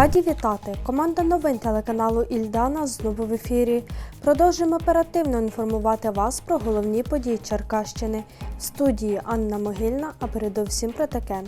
Раді вітати! Команда новин телеканалу Ільдана знову в ефірі. Продовжуємо оперативно інформувати вас про головні події Черкащини. В студії Анна Могильна, а передовсім про таке.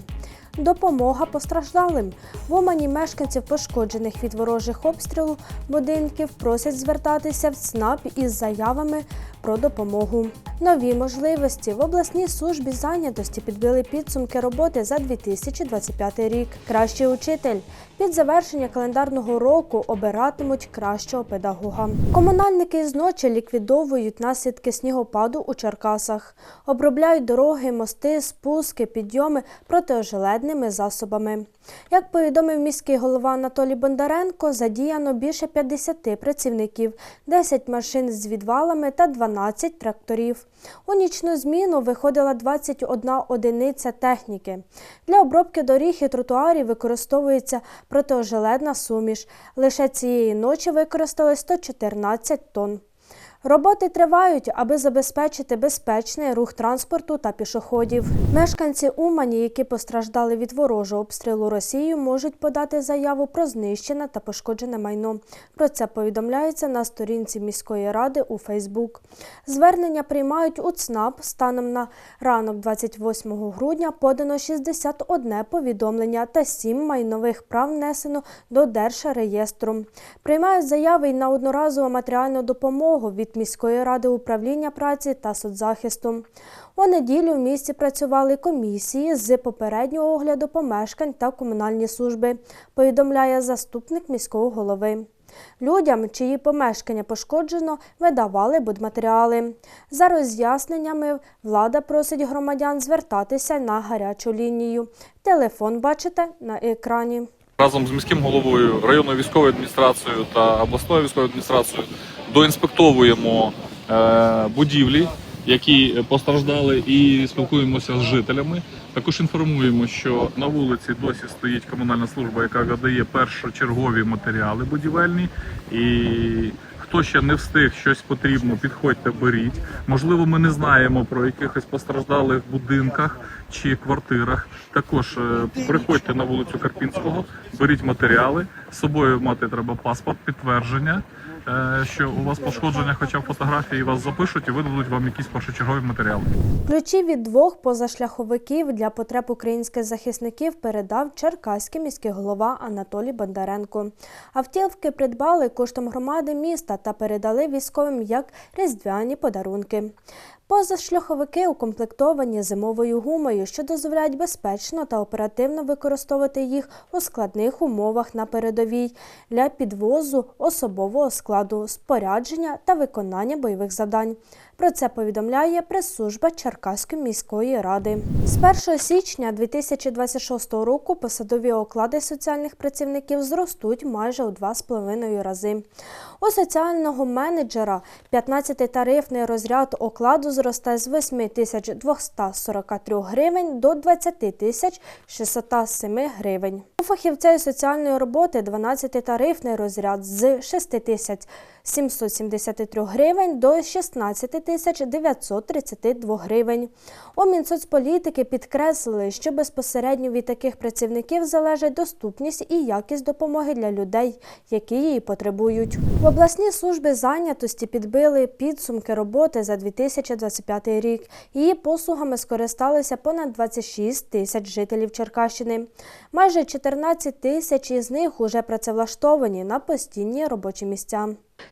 Допомога постраждалим. В Умані мешканців, пошкоджених від ворожих обстрілу будинків, просять звертатися в ЦНАП із заявами про допомогу. Нові можливості в обласній службі зайнятості підбили підсумки роботи за 2025 рік. Кращий учитель під завершення календарного року обиратимуть кращого педагога. Комунальники з ночі ліквідовують наслідки снігопаду у Черкасах, обробляють дороги, мости, спуски, підйоми протиожеледними засобами. Як повідомив міський голова Анатолій Бондаренко, задіяно більше 50 працівників, 10 машин з відвалами та 12 тракторів. У нічну зміну виходила 21 одиниця техніки. Для обробки доріг і тротуарів використовується протиожеледна суміш. Лише цієї ночі використали 114 тонн. Роботи тривають, аби забезпечити безпечний рух транспорту та пішоходів. Мешканці Умані, які постраждали від ворожого обстрілу Росією, можуть подати заяву про знищене та пошкоджене майно. Про це повідомляється на сторінці міської ради у Фейсбук. Звернення приймають у ЦНАП. Станом на ранок 28 грудня подано 61 повідомлення та 7 майнових прав внесено до Держреєстру. Приймають заяви й на одноразову матеріальну допомогу від міської ради управління праці та соцзахисту. У неділю в місті працювали комісії з попереднього огляду помешкань та комунальні служби, повідомляє заступник міського голови. Людям, чиї помешкання пошкоджено, видавали будматеріали. За роз'ясненнями влада просить громадян звертатися на гарячу лінію. Телефон бачите на екрані. Разом з міським головою, районною військовою адміністрацією та обласною військовою адміністрацією доінспектовуємо е, будівлі, які постраждали, і спілкуємося з жителями. Також інформуємо, що на вулиці досі стоїть комунальна служба, яка видає першочергові матеріали будівельні. І хто ще не встиг щось потрібно, підходьте, беріть. Можливо, ми не знаємо про якихось постраждалих будинках чи квартирах. Також е, приходьте на вулицю Карпінського, беріть матеріали. З собою мати треба паспорт, підтвердження, е, що у вас пошкодження, хоча б фотографії вас запишуть і видадуть вам якісь першочергові матеріали. Ключі від двох позашляховиків для потреб українських захисників передав черкаський міський голова Анатолій Бондаренко. Автівки придбали коштом громади міста та передали військовим як різдвяні подарунки. Позашляховики укомплектовані зимовою гумою, що дозволяють безпечно та оперативно використовувати їх у складних умовах на передовій для підвозу особового складу, спорядження та виконання бойових завдань. Про це повідомляє прес-служба Черкаської міської ради. З 1 січня 2026 року посадові оклади соціальних працівників зростуть майже у 2,5 рази. У соціального менеджера 15-й тарифний розряд окладу зросте з 8 тисяч 243 гривень до 20 тисяч 607 гривень. У фахівця соціальної роботи 12-тарифний розряд з 6 тисяч 773 гривень до 16 тисяч 932 гривень. У Мінсоцполітики підкреслили, що безпосередньо від таких працівників залежить доступність і якість допомоги для людей, які її потребують. В обласній службі зайнятості підбили підсумки роботи за 2025 рік. Її послугами скористалися понад 26 тисяч жителів Черкащини. Майже 14 тисяч із них уже працевлаштовані на постійні робочі місця.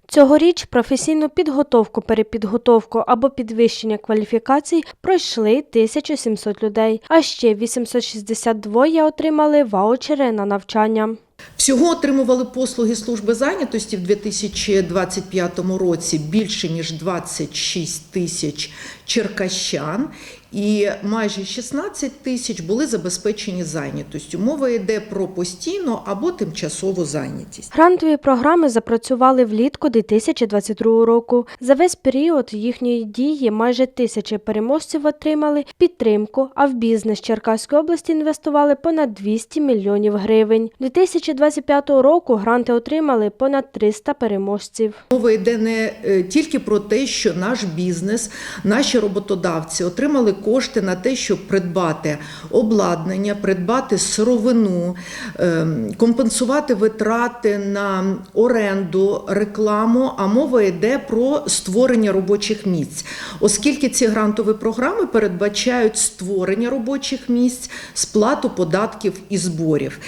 Цьогоріч професійну підготовку, перепідготовку або підвищення кваліфікацій пройшли 1700 людей, а ще 862 отримали ваучери на навчання. Всього отримували послуги служби зайнятості в 2025 році більше ніж 26 тисяч черкащан, і майже 16 тисяч були забезпечені зайнятостю. Мова йде про постійну або тимчасову зайнятість. Грантові програми запрацювали влітку 2022 року. За весь період їхньої дії майже тисячі переможців отримали підтримку, а в бізнес Черкаської області інвестували понад 200 мільйонів гривень. 2025 року гранти отримали понад 300 переможців. Мова йде не е, тільки про те, що наш бізнес, наші роботодавці отримали кошти на те, щоб придбати обладнання, придбати сировину, ем, компенсувати витрати на оренду, рекламу. А мова йде про створення робочих місць, оскільки ці грантові програми передбачають створення робочих місць, сплату податків і зборів.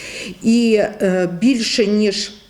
І е, більше ніж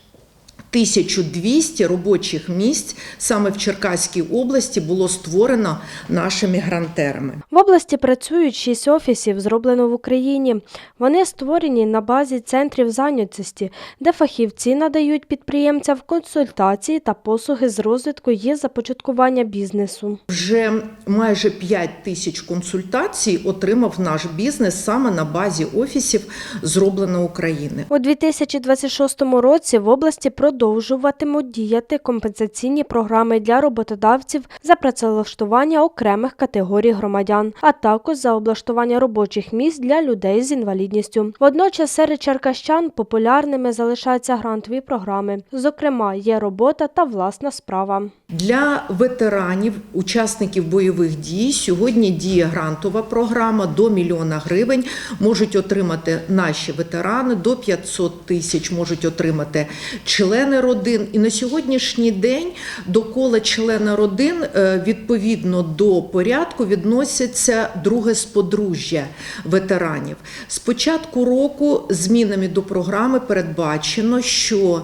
1200 робочих місць саме в Черкаській області було створено нашими грантерами. В області працюють шість офісів, зроблено в Україні. Вони створені на базі центрів зайнятості, де фахівці надають підприємцям консультації та послуги з розвитку і започаткування бізнесу. Вже майже 5 тисяч консультацій отримав наш бізнес саме на базі офісів зроблено України. У 2026 році в області продовжуватимуть діяти компенсаційні програми для роботодавців за працевлаштування окремих категорій громадян, а також за облаштування робочих місць для людей з інвалідністю. Водночас серед черкащан популярними залишаються грантові програми. Зокрема, є робота та власна справа. Для ветеранів, учасників бойових дій, сьогодні діє грантова програма до мільйона гривень. Можуть отримати наші ветерани, до 500 тисяч можуть отримати члени родин. І на сьогоднішній день до кола члена родин е, відповідно до порядку відносяться друге сподружжя ветеранів. З початку року змінами до програми передбачено, що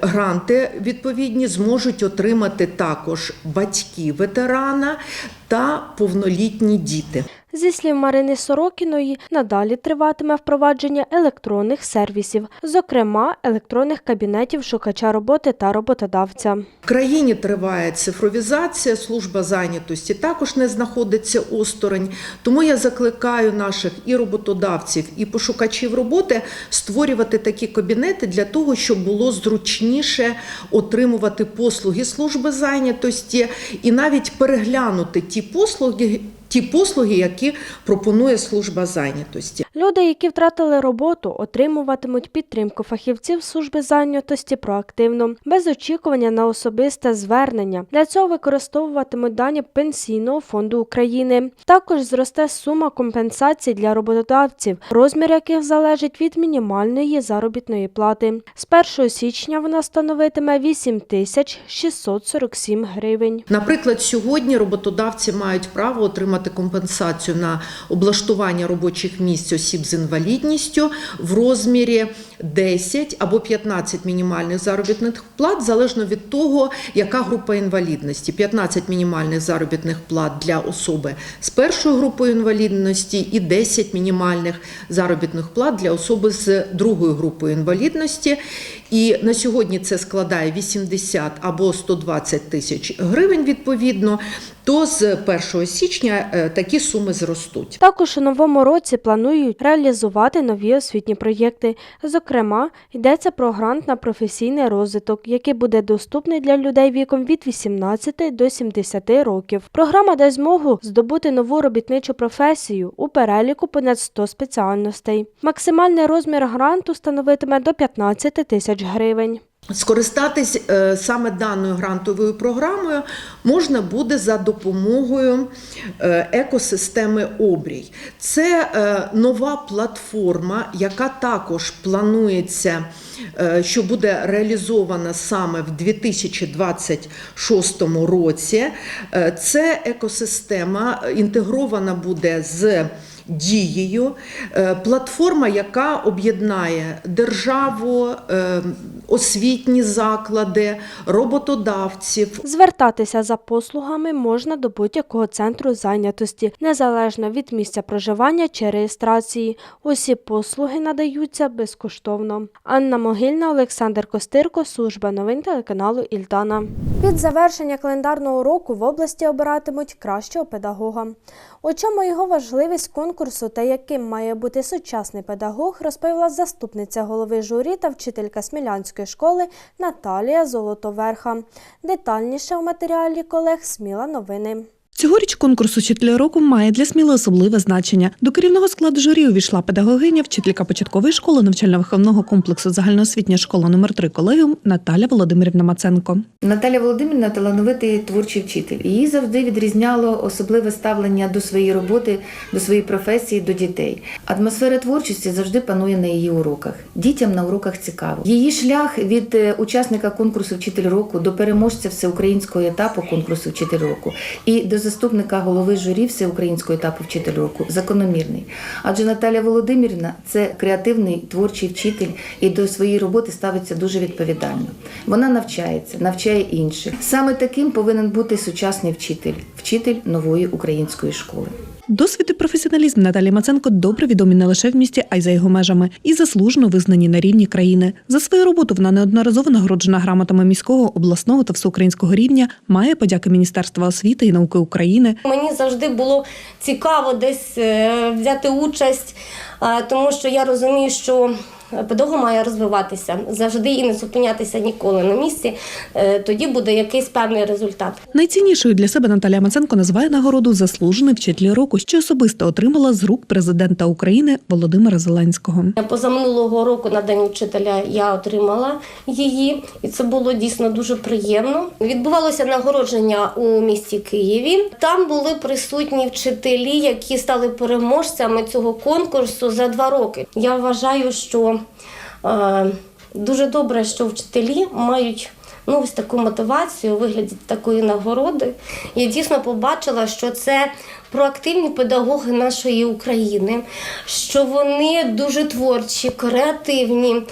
гранти відповідні зможуть отримати також батьки ветерана та повнолітні діти. Зі слів Марини Сорокіної, надалі триватиме впровадження електронних сервісів, зокрема електронних кабінетів шукача роботи та роботодавця. В країні триває цифровізація, служба зайнятості також не знаходиться осторонь. Тому я закликаю наших і роботодавців, і пошукачів роботи створювати такі кабінети для того, щоб було зручніше отримувати послуги служби зайнятості і навіть переглянути ті послуги. Ті послуги, які пропонує служба зайнятості. Люди, які втратили роботу, отримуватимуть підтримку фахівців служби зайнятості проактивно, без очікування на особисте звернення. Для цього використовуватимуть дані Пенсійного фонду України. Також зросте сума компенсацій для роботодавців, розмір яких залежить від мінімальної заробітної плати. З 1 січня вона становитиме 8 тисяч 647 гривень. Наприклад, сьогодні роботодавці мають право отримати компенсацію на облаштування робочих місць осіб з інвалідністю в розмірі 10 або 15 мінімальних заробітних плат, залежно від того, яка група інвалідності. 15 мінімальних заробітних плат для особи з першою групою інвалідності і 10 мінімальних заробітних плат для особи з другою групою інвалідності. І на сьогодні це складає 80 або 120 тисяч гривень відповідно. То з 1 січня е, такі суми зростуть. Також у новому році планують реалізувати нові освітні проєкти. Зокрема, йдеться про грант на професійний розвиток, який буде доступний для людей віком від 18 до 70 років. Програма дасть змогу здобути нову робітничу професію у переліку понад 100 спеціальностей. Максимальний розмір гранту становитиме до 15 тисяч гривень. Скористатись е, саме даною грантовою програмою можна буде за допомогою е, екосистеми Обрій. Це е, нова платформа, яка також планується, що буде реалізована саме в 2026 році. Це екосистема інтегрована буде з дією, Е, платформа, яка об'єднає державу, е, освітні заклади, роботодавців. Звертатися за послугами можна до будь-якого центру зайнятості, незалежно від місця проживання чи реєстрації. Усі послуги надаються безкоштовно. Анна Могильна, Олександр Костирко, служба новин телеканалу Ільдана. Під завершення календарного року в області обиратимуть кращого педагога. У чому його важливість конкурсу та яким має бути сучасний педагог, розповіла заступниця голови журі та вчителька Смілянської школи Наталія Золотоверха. Детальніше у матеріалі колег Сміла новини. Цьогоріч конкурс «Учителя року має для Сміли особливе значення. До керівного складу журі увійшла педагогиня, вчителька початкової школи навчально-виховного комплексу загальноосвітня школа номер 3 колегіум Наталя Володимирівна Маценко. Наталя Володимирівна талановитий творчий вчитель. Її завжди відрізняло особливе ставлення до своєї роботи, до своєї професії, до дітей. Атмосфера творчості завжди панує на її уроках. Дітям на уроках цікаво. Її шлях від е, учасника конкурсу Вчитель року до переможця всеукраїнського етапу конкурсу Вчитель року і до заступника голови журі всеукраїнського етапу Вчитель року закономірний. Адже Наталя Володимирівна це креативний творчий вчитель і до своєї роботи ставиться дуже відповідально. Вона навчається, навчає інших. Саме таким повинен бути сучасний вчитель, вчитель нової української школи. Досвід і професіоналізм Наталі Маценко добре відомі не лише в місті, а й за його межами, і заслужено визнані на рівні країни. За свою роботу вона неодноразово нагороджена грамотами міського, обласного та всеукраїнського рівня, має подяки Міністерства освіти і науки України, Мені завжди було цікаво десь е, взяти участь, тому що я розумію, що педагог має розвиватися завжди і не зупинятися ніколи на місці. Е, Тоді буде якийсь певний результат. Найціннішою для себе Наталія Маценко називає нагороду Заслужений вчитель року, що особисто отримала з рук президента України Володимира Зеленського. Позаминулого року на день вчителя я отримала її, і це було дійсно дуже приємно. Відбувалося нагородження у місті Києві. Там були присутні вчителі, які стали переможцями цього конкурсу за два роки. Я вважаю, що е, дуже добре, що вчителі мають. Ну, ось таку мотивацію у вигляді такої нагороди. Я дійсно побачила, що це проактивні педагоги нашої України, що вони дуже творчі, креативні,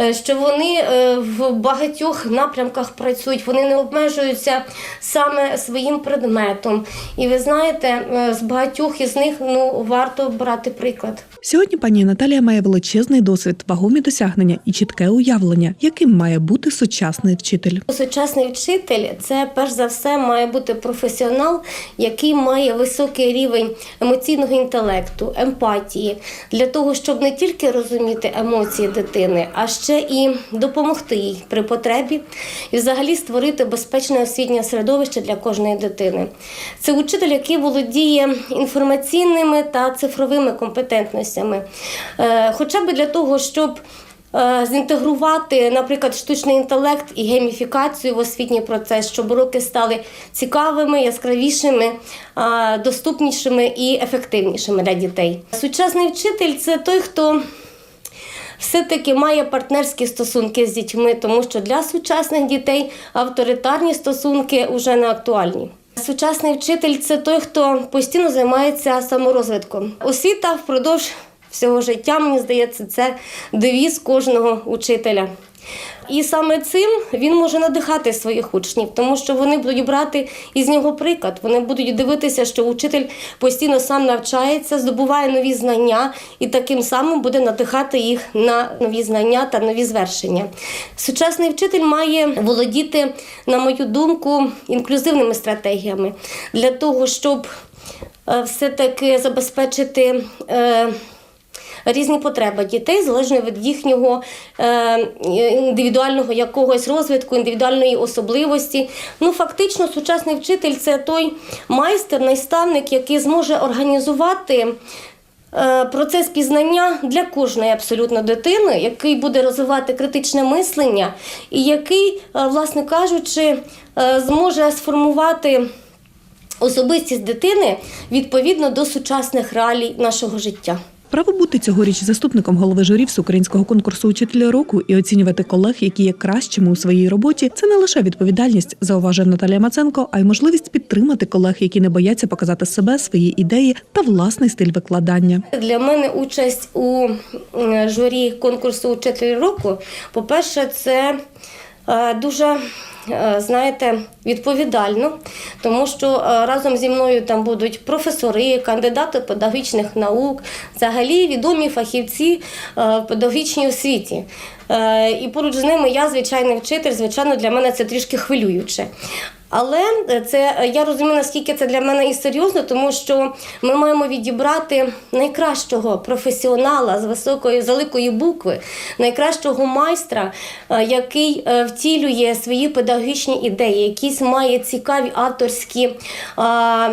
е, що вони е, в багатьох напрямках працюють, вони не обмежуються саме своїм предметом. І ви знаєте, е, з багатьох із них ну, варто брати приклад. Сьогодні пані Наталія має величезний досвід, вагомі досягнення і чітке уявлення, яким має бути сучасний вчитель. Сучасний вчитель це перш за все має бути професіонал, який має високий рівень емоційного інтелекту, емпатії для того, щоб не тільки розуміти емоції дитини, а ще і допомогти їй при потребі і взагалі створити безпечне освітнє середовище для кожної дитини. Це учитель, який володіє інформаційними та цифровими компетентностями, Е, хоча б для того, щоб зінтегрувати, наприклад, штучний інтелект і гейміфікацію в освітній процес, щоб уроки стали цікавими, яскравішими, е, доступнішими і ефективнішими для дітей. Сучасний вчитель це той, хто все-таки має партнерські стосунки з дітьми, тому що для сучасних дітей авторитарні стосунки вже не актуальні. Сучасний вчитель це той, хто постійно займається саморозвитком. Освіта впродовж всього життя, мені здається, це девіз кожного учителя. І саме цим він може надихати своїх учнів, тому що вони будуть брати із нього приклад. Вони будуть дивитися, що учитель постійно сам навчається, здобуває нові знання і таким самим буде надихати їх на нові знання та нові звершення. Сучасний вчитель має володіти, на мою думку, інклюзивними стратегіями для того, щоб е, все-таки забезпечити. Різні потреби дітей залежно від їхнього е, індивідуального якогось розвитку, індивідуальної особливості. Ну, фактично, сучасний вчитель це той майстер, наставник, який зможе організувати. е, Процес пізнання для кожної абсолютно дитини, який буде розвивати критичне мислення, і який, е, власне кажучи, зможе сформувати особистість дитини відповідно до сучасних реалій нашого життя. Право бути цьогоріч заступником голови журі всеукраїнського конкурсу учителя року і оцінювати колег, які є кращими у своїй роботі, це не лише відповідальність, зауважує Наталія Маценко, а й можливість підтримати колег, які не бояться показати себе, свої ідеї та власний стиль викладання. Для мене участь у журі конкурсу Учитель року, по-перше, це е, дуже. е, Знаєте, відповідально, тому що е, разом зі мною там будуть професори, кандидати педагогічних наук, взагалі відомі фахівці е, в педагогічній освіті. Е, І поруч з ними я, звичайний вчитель, звичайно, для мене це трішки хвилююче. Але е, це е, я розумію, наскільки це для мене і серйозно, тому що ми маємо відібрати найкращого професіонала з високої з великої букви, найкращого майстра, е, який втілює свої педагогічні ідеї, якісь має цікаві авторські а,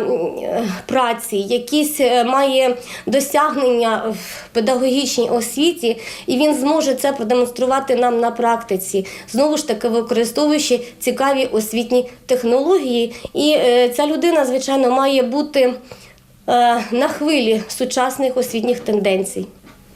праці, якісь має досягнення в педагогічній освіті, і він зможе це продемонструвати нам на практиці, знову ж таки використовуючи цікаві освітні технології. І е, ця людина, звичайно, має бути е, на хвилі сучасних освітніх тенденцій.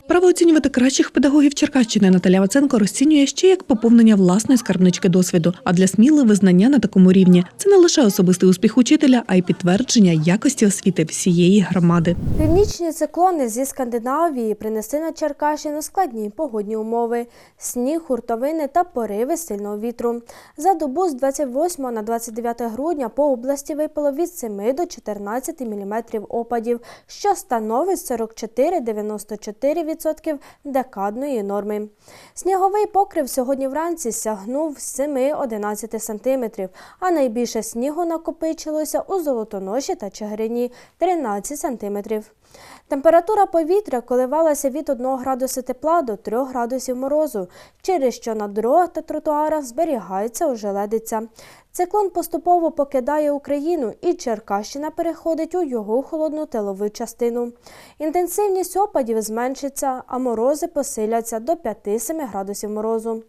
Право оцінювати кращих педагогів Черкащини Наталя Ваценко розцінює ще як поповнення власної скарбнички досвіду. А для сміли визнання на такому рівні це не лише особистий успіх учителя, а й підтвердження якості освіти всієї громади. Північні циклони зі Скандинавії принесли на Черкащину складні погодні умови: сніг, хуртовини та пориви сильного вітру. За добу з 28 на 29 грудня по області випало від 7 до 14 мм опадів, що становить 44-94% декадної норми. Сніговий покрив сьогодні вранці сягнув 7-11 см, а найбільше снігу накопичилося у Золотоноші та Чигирині 13 см. Температура повітря коливалася від 1 градуса тепла до 3 градусів морозу, через що на дорогах та тротуарах зберігається ожеледиця. Циклон поступово покидає Україну і Черкащина переходить у його холодну тилову частину. Інтенсивність опадів зменшиться, а морози посиляться до 5-7 градусів морозу.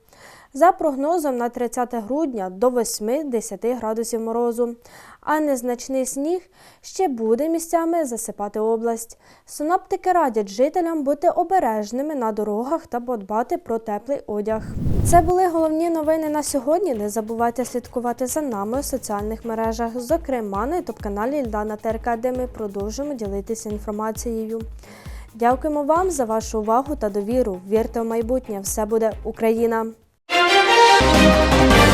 За прогнозом на 30 грудня до 8-10 градусів морозу, а незначний сніг ще буде місцями засипати область. Синоптики радять жителям бути обережними на дорогах та подбати про теплий одяг. Це були головні новини на сьогодні. Не забувайте слідкувати за нами у соціальних мережах, зокрема на ютуб-каналі Ільдана ТРК, де ми продовжуємо ділитися інформацією. Дякуємо вам за вашу увагу та довіру. Вірте в майбутнє, все буде Україна! Música